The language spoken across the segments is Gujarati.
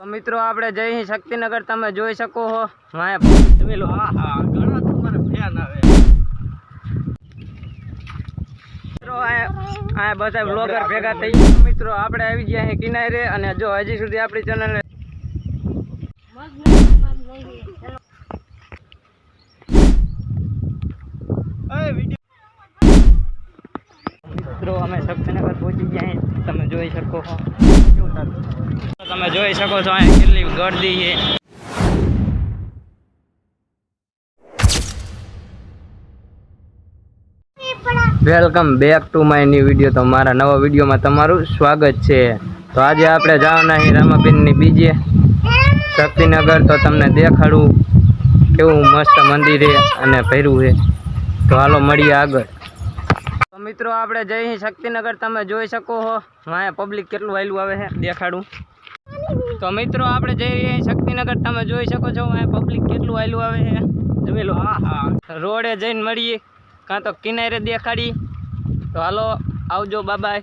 તો મિત્રો આપણે જય શક્તિનગર તમે જોઈ શકો હો. વાંહે તમે લો. હા હા ઘણા તમારે ફેન આવે. મિત્રો આ આ બધા બ્લોગર ભેગા થઈ ગયા. મિત્રો આપણે આવી ગયા અહીં કિનારે અને જો હજી સુધી આપણી ચેનલ એ વિડિયો મિત્રો અમે શક્તિનગર પહોંચી ગયા અહીં તમે જોઈ શકો. તમે જોઈ શકો છો અહીંયા કેટલી ગરદી છે. Welcome back to my new video તો મારા નવા વિડીયોમાં તમારું સ્વાગત છે. તો આજે આપણે જવાના છીએ રામાબેનની બીજે શક્તિનગર. તો તમને દેખાડું કેવું મસ્ત મંદિર છે અને ભર્યું છે. તો હાલો મળીએ આગળ. મિત્રો, આપણે જઈ શક્તિનગર, તમે જોઈ શકો છો વાંહે પબ્લિક કેટલું વાયલું આવે છે, દેખાડું. તો મિત્રો, આપણે જઈ રહ્યા શક્તિનગર, તમે જોઈ શકો છો વાંહે પબ્લિક કેટલું વાયલું આવે છે. જોઈ લો. હા હા રોડે જઈને મળીએ, કાં તો કિનારે દેખાડી તો હાલો, આવજો બાબાય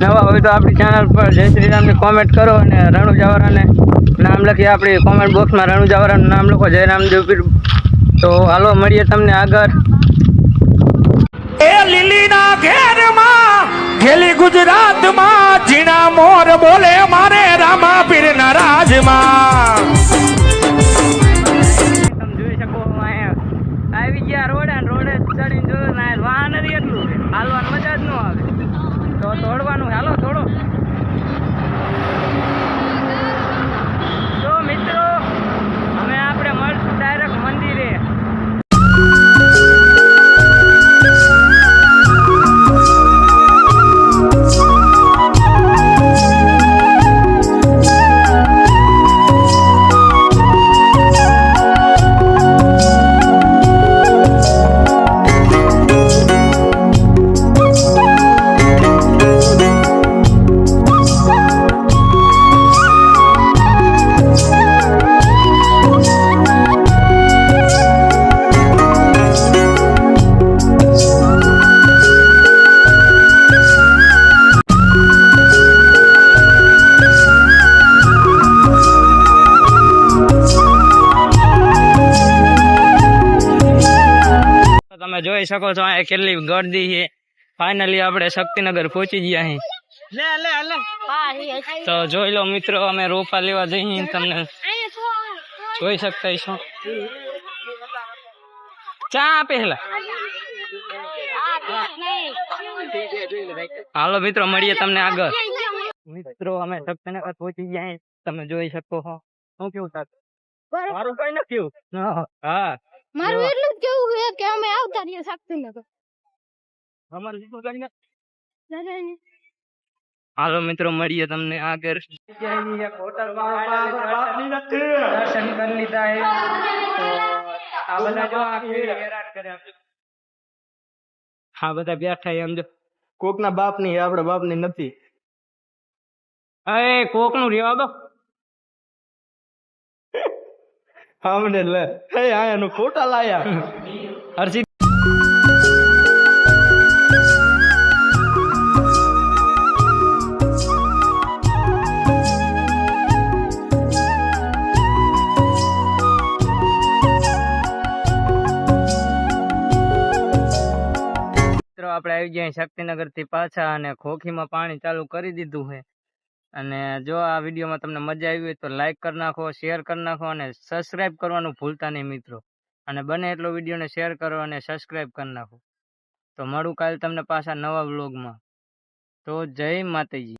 નવા હોય તો આપણી ચેનલ પર જય શ્રી રામની કોમેન્ટ કરો અને રણુ જાવરાને નામ લખી આપણી કોમેન્ટ બોક્સમાં રણુ જાવરાનું નામ લખો, જય રામદેવ પીર. તો હાલો, મળીએ તમને આગળ. એ લીલીના ઘેરમાં ખેલી ગુજરાતમાં, ઝીણા મોર બોલે મારે રામા પીરના રાજમાં. કરવાનું? હાલો થોડો તમે જોઈ શકો છો અહીંયા કેટલી ગરદી છે. ફાઇનલી આપણે શક્તિનગર પહોંચી ગયા અહીં તો જોઈ લો મિત્રો અમે રોપા લેવા જઈએ તમને. જોઈ શકતા છો ચા પહેલા હાલો. મિત્રો મળીએ તમને આગળ. મિત્રો અમે શક્તિનગર પહોંચી ગયા તમે જોઈ શકો છો શું કેવું સાથે મારું કઈ નથી હા મારું એટલું જ કેવું છે કે અમે આવતા રહીએ શક્તિનગર અમારે લીધું કઈ નથી. દાદાને હાલો મિત્રો મળીએ તમને આગળ. દર્શન કરી લીધા હે. તો આ બધા જો આ કેવી હેરાન કરે. છે. આ બધા બેઠા એમ જો. કોક ના બાપની આપડે બાપની નથી. અરે કોકનું રેવા દો. અમને લે. હે આયા નું ખોટા લાયા. હર્ષિત આપણે આવી ગયા શક્તિનગરથી પાછા અને ખોખીમાં પાણી ચાલુ કરી દીધું છે. અને જો આ વિડીયોમાં તમને મજા આવી હોય તો લાઈક કરી નાખો શેર કરી નાખો અને સબસ્ક્રાઇબ કરવાનું ભૂલતા નહીં મિત્રો. અને બને એટલો વિડીયોને શેર કરો અને સબસ્ક્રાઇબ કરી નાખો. તો મળું કાલે તમને પાછા નવા વ્લોગમાં. તો જય માતાજી.